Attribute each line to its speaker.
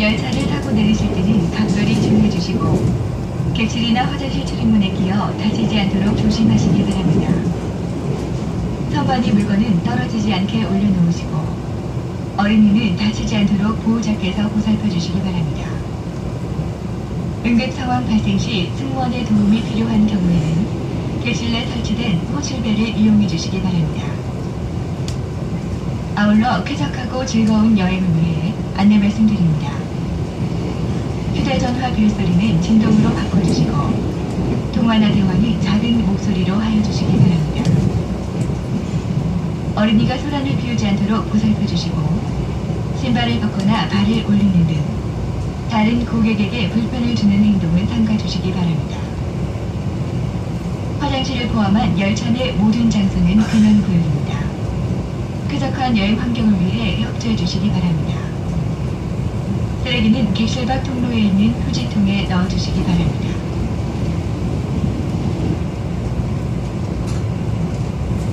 Speaker 1: 열차를 타고 내리실 때는 각별히 주의해 주시고 객실이나 화장실 출입문에 끼어 다치지 않도록 조심하시기 바랍니다. 선반이 물건은 떨어지지 않게 올려놓으시고 어린이는 다치지 않도록 보호자께서 보살펴 주시기 바랍니다. 응급 상황 발생 시 승무원의 도움이 필요한 경우에는 객실 내 설치된 호실벨을 이용해 주시기 바랍니다. 아울러 쾌적하고 즐거운 여행을 위해 안내 말씀드립니다. 휴대전화 벨소리는 진동으로 바꿔주시고 통화나 대화는 작은 목소리로 하여 주시기 바랍니다. 어린이가 소란을 피우지 않도록 보살펴 주시고 신발을 벗거나 발을 올리는 등 다른 고객에게 불편을 주는 행동은 삼가 주시기 바랍니다. 화장실을 포함한 열차 내 모든 장소는 근원 구역입니다. 쾌적한 여행 환경을 위해 협조해 주시기 바랍니다. 쓰레기는 객실 밖 통로에 있는 휴지통에 넣어주시기 바랍니다.